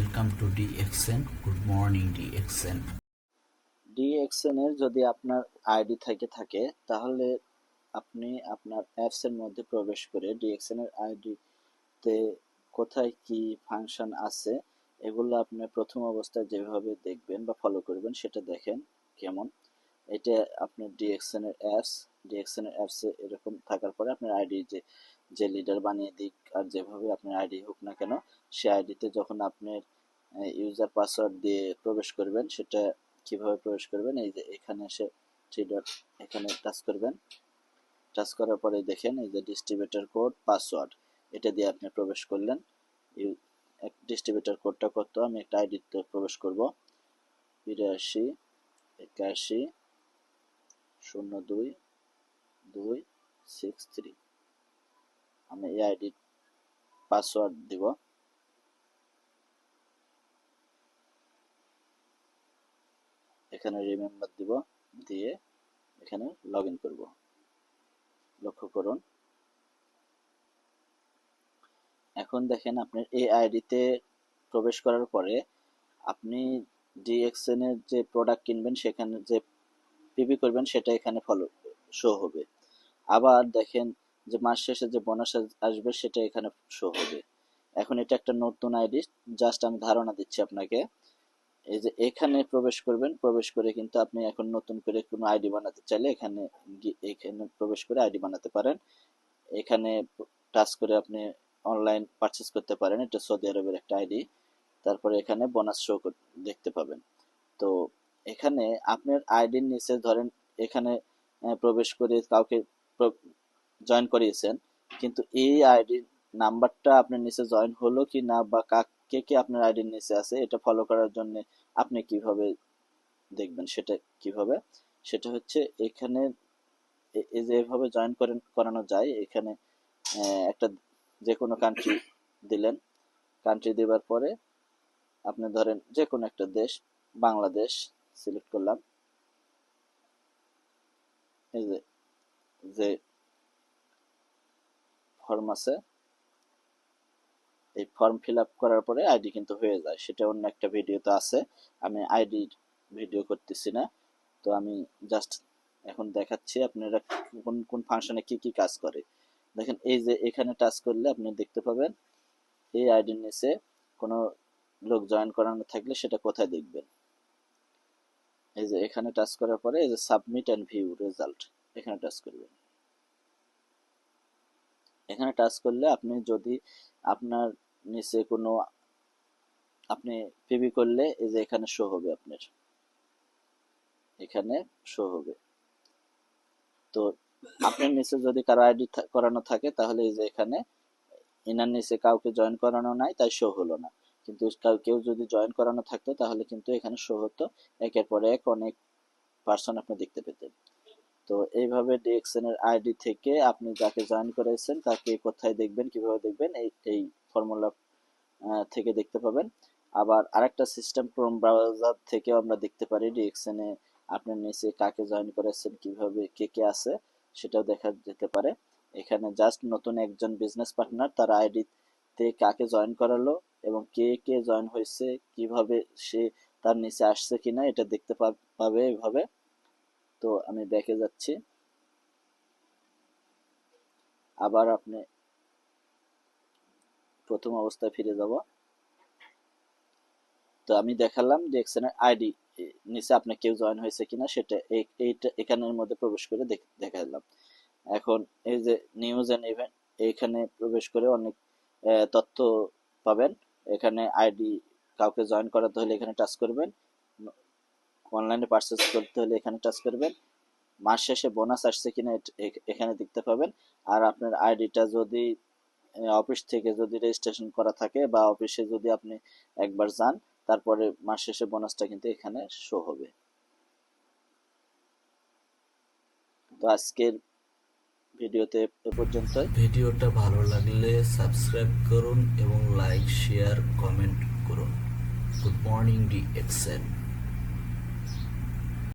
Welcome to DXN. Good morning, DXN. DXN এর যদি আপনার আইডি থেকে থাকে তাহলে আপনি আপনার অ্যাপস এর মধ্যে প্রবেশ করে ডিএক্সএন এর আইডিতে কোথায় কি ফাংশন আছে এগুলো আপনি প্রথম অবস্থায় যেভাবে দেখবেন বা ফলো করবেন সেটা দেখেন কেমন এটা আপনার ডিএক্সএন এর অ্যাপস ডিএক্সএন এর অ্যাপসে এরকম থাকার পরে আপনার আইডি যে যে লিডার বানিয়ে দিক আর যেভাবে আপনার আইডি হোক না কেন, সে আইডিতে যখন আপনার ইউজার পাসওয়ার্ড দিয়ে প্রবেশ করবেন, সেটা কীভাবে প্রবেশ করবেন, এই যে এখানে এসে থ্রি ডট এখানে টাচ করবেন। টাচ করার পরে দেখেন এই যে ডিস্ট্রিবিউটর কোড পাসওয়ার্ড এটা দিয়ে আপনি প্রবেশ করলেন। ডিস্ট্রিবিউটর কোডটা কত আমি একটা আইডিতে প্রবেশ করব। বিরাশি, একাশি, শূন্য দুই দুই সিক্স থ্রি আমি এই আইডির পাসওয়ার্ড দিব। এখানে রিমেম্বার দিব, দিয়ে এখানে লগ ইন করব। লক্ষ্য করুন। এখন দেখেন আপনার এই আইডিতে প্রবেশ করার পরে আপনি ডিএক্সএন এর যে প্রোডাক্ট কিনবেন, সেখানে যে পিপি করবেন, সেটা এখানে ফলো শো হবে। আবার দেখেন যে মাস শেষে যে বোনাস আসবে সেটা এখানে শো হবে। এখন এটা একটা নতুন আইডি জাস্ট আমি ধারণা দিচ্ছি আপনাকে। এই যে এখানে প্রবেশ করবেন, প্রবেশ করে কিন্তু আপনি এখন নতুন করে কোনো আইডি বানাতে চাইলে এখানে এখানে প্রবেশ করে আইডি বানাতে পারেন। এখানে টাচ করে আপনি অনলাইন পারচেস করতে পারেন। এটা সৌদি আরবের একটা আইডি তারপরে এখানে বোনাস শো দেখতে পাবেন। তো এখানে আপনার আইডির নিচে ধরেন এখানে প্রবেশ করে কাউকে জয়েন করিয়েছেন, কিন্তু এই আইডির নাম্বারটা আপনার নিচে জয়েন হলো কি না বা কাকে কে আপনার আইডির নিচে আছে, এটা ফলো করার জন্য আপনি কীভাবে দেখবেন সেটা কীভাবে? সেটা হচ্ছে এখানে এই যে এভাবে জয়েন করেন, করানো যায়, এখানে একটা যে কোনো কান্ট্রি দিলেন কান্ট্রি দেওয়ার পরে আপনি ধরেন যে কোনো একটা দেশ, বাংলাদেশ সিলেক্ট করলাম। এই যে ফর্ম আছে। এই ফর্ম ফিল আপ করার পরে আইডি কিন্তু হয়ে যায়। সেটা অন্য একটা ভিডিওতে আছে। আমি আইডি ভিডিও করতেছি না। তো আমি জাস্ট এখন দেখাচ্ছি আপনারা কোন কোন ফাংশনে কি কি কাজ করে। দেখেন এই যে এখানে টাচ করলে আপনি দেখতে পাবেন, এই আইডির নিচে কোনো লোক জয়েন করানো থাকলে সেটা কোথায় দেখবেন? এই যে এখানে টাচ করার পরে এই যে সাবমিট অ্যান্ড ভিউ রেজাল্ট এখানে টাচ করবেন। এখানে টাচ করলে আপনি যদি আপনার নিচে কোনো আপনি পিবি করলে এই যে এখানে শো হবে আপনার। এখানে শো হবে। তো আপনার নিচে যদি কারও আইডি করানো থাকে তাহলে এই যে এখানে এনার নিচে কাউকে জয়েন করানো নাই, তাই শো হলো না। কিন্তু কেউ যদি জয়েন করানো থাকতো তাহলে কিন্তু এখানে শো হতো। একের পর এক অনেক পার্সন আপনি দেখতে পেতেন। তো এইভাবে ডিএক্সএন এর আইডি থেকে আপনি যাকে জয়েন করেছেন তাকে কোথায় দেখবেন, কীভাবে দেখবেন, এই এই ফর্মুলা থেকে দেখতে পাবেন। আবার আরেকটা সিস্টেম ক্রোম ব্রাউজার থেকেও আমরা দেখতে পারি ডিএক্সএন এ আপনার নিচে কাকে জয়েন করেছেন, কীভাবে, কে কে আছে সেটাও দেখা যেতে পারে। এখানে জাস্ট নতুন একজন বিজনেস পার্টনার তার আইডি তে কাকে জয়েন করালো এবং কে কে জয়েন হয়েছে, কীভাবে সে তার নিচে আসছে কিনা এটা দেখতে পাবে এভাবে তো আমি ব্যাকে যাচ্ছি। আবার আপনি প্রথম অবস্থায় ফিরে যাব। তো আমি দেখালাম যে এক্সেনের আইডি নিচে আপনার কেউ জয়েন হয়েছে কিনা, সেটা এইটা এখানের মধ্যে প্রবেশ করে দেখ- দেখালাম এখন এই যে নিউজ এন্ড ইভেন্ট এখানে প্রবেশ করে অনেক তথ্য পাবেন। এখানে আইডি কাউকে জয়েন করাতে হলে এখানে টাচ করবেন। অনলাইনে পারচেস করতে হলে এখানে টাচ করবেন। মাস শেষে বোনাস আসছে কিনা এখানে দেখতে পাবেন। আর আপনার আইডিটা যদি অফিস থেকে যদি রেজিস্ট্রেশন করা থাকে বা অফিসে যদি আপনি একবার যান, তারপরে মাস শেষে বোনাসটা কিন্তু এখানে শো হবে। তো আজকের ভিডিওতে এ পর্যন্ত ভিডিওটা ভালো লাগলে সাবস্ক্রাইব করুন এবং লাইক শেয়ার কমেন্ট করুন। Good morning DXN